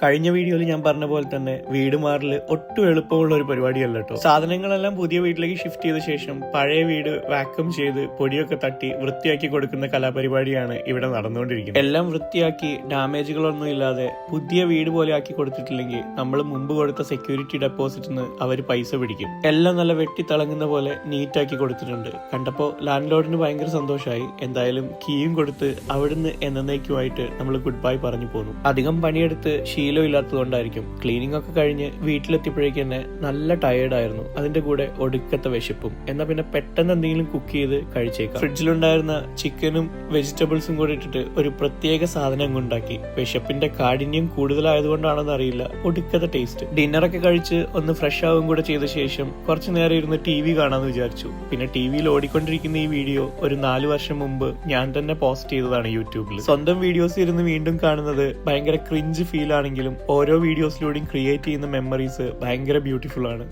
കഴിഞ്ഞ വീഡിയോയിൽ ഞാൻ പറഞ്ഞ പോലെ തന്നെ വീട് മാറൽ ഒട്ടും എളുപ്പമുള്ള ഒരു പരിപാടിയല്ല കേട്ടോ സാധനങ്ങളെല്ലാം പുതിയ വീട്ടിലേക്ക് ഷിഫ്റ്റ് ചെയ്ത ശേഷം പഴയ വീട് വാക്വം ചെയ്ത് പൊടിയൊക്കെ തട്ടി വൃത്തിയാക്കി കൊടുക്കുന്ന കലാപരിപാടിയാണ് ഇവിടെ നടന്നുകൊണ്ടിരിക്കുന്നത്. എല്ലാം വൃത്തിയാക്കി ഡാമേജുകളൊന്നും ഇല്ലാതെ പുതിയ വീട് പോലെ ആക്കി കൊടുത്തിട്ടില്ലെങ്കിൽ നമ്മൾ മുമ്പ് കൊടുത്ത സെക്യൂരിറ്റി ഡെപ്പോസിറ്റിന് അവർ പൈസ പിടിക്കും. എല്ലാം നല്ല വെട്ടി തിളങ്ങുന്ന പോലെ നീറ്റാക്കി കൊടുത്തിട്ടുണ്ട്. കണ്ടപ്പോൾ ലാൻഡ് ലോഡിന് ഭയങ്കര സന്തോഷമായി എന്തായാലും കീയും കൊടുത്ത് അവിടുന്ന് എന്നേക്കുമായിട്ട് നമ്മൾ ഗുഡ് ബൈ പറഞ്ഞു പോന്നു. അധികം പണിയെടുത്ത് ശീലമില്ലാത്തതുകൊണ്ടായിരിക്കും ക്ലീനിങ് ഒക്കെ കഴിഞ്ഞ് വീട്ടിലെത്തിയപ്പോഴേക്ക് തന്നെ നല്ല ടയേർഡായിരുന്നു അതിന്റെ കൂടെ ഒടുക്കത്തെ വിശപ്പും. എന്നാൽ പിന്നെ പെട്ടെന്ന് എന്തെങ്കിലും കുക്ക് ചെയ്ത് കഴിച്ചേക്കാം. ഫ്രിഡ്ജിലുണ്ടായിരുന്ന ചിക്കനും വെജിറ്റബിൾസും കൂടി ഇട്ടിട്ട് ഒരു പ്രത്യേക സാധനം ഉണ്ടാക്കി. വിശപ്പിന്റെ കാഠിന്യം കൂടുതലായതുകൊണ്ടാണെന്ന് അറിയില്ല. ഒടുക്കത്തെ ടേസ്റ്റ് ഡിന്നറൊക്കെ കഴിച്ച് ഒന്ന് ഫ്രഷ് ആവും കൂടെ ചെയ്ത ശേഷം കുറച്ചു നേരം ഇരുന്ന് ടി വി കാണാമെന്ന് വിചാരിച്ചു. പിന്നെ ടി വിയിൽ ഓടിക്കൊണ്ടിരിക്കുന്ന ഈ വീഡിയോ ഒരു നാല് വർഷം മുമ്പ് ഞാൻ തന്നെ പോസ്റ്റ് ചെയ്തതാണ് യൂട്യൂബിൽ സ്വന്തം വീഡിയോസ് ഇരുന്ന് വീണ്ടും കാണുന്നത് ഭയങ്കര ക്രിഞ്ച് ഫീൽ ആണെങ്കിലും ഓരോ വീഡിയോസിലൂടെയും ക്രിയേറ്റ് ചെയ്യുന്ന മെമ്മറീസ് ഭയങ്കര ബ്യൂട്ടിഫുൾ ആണ്.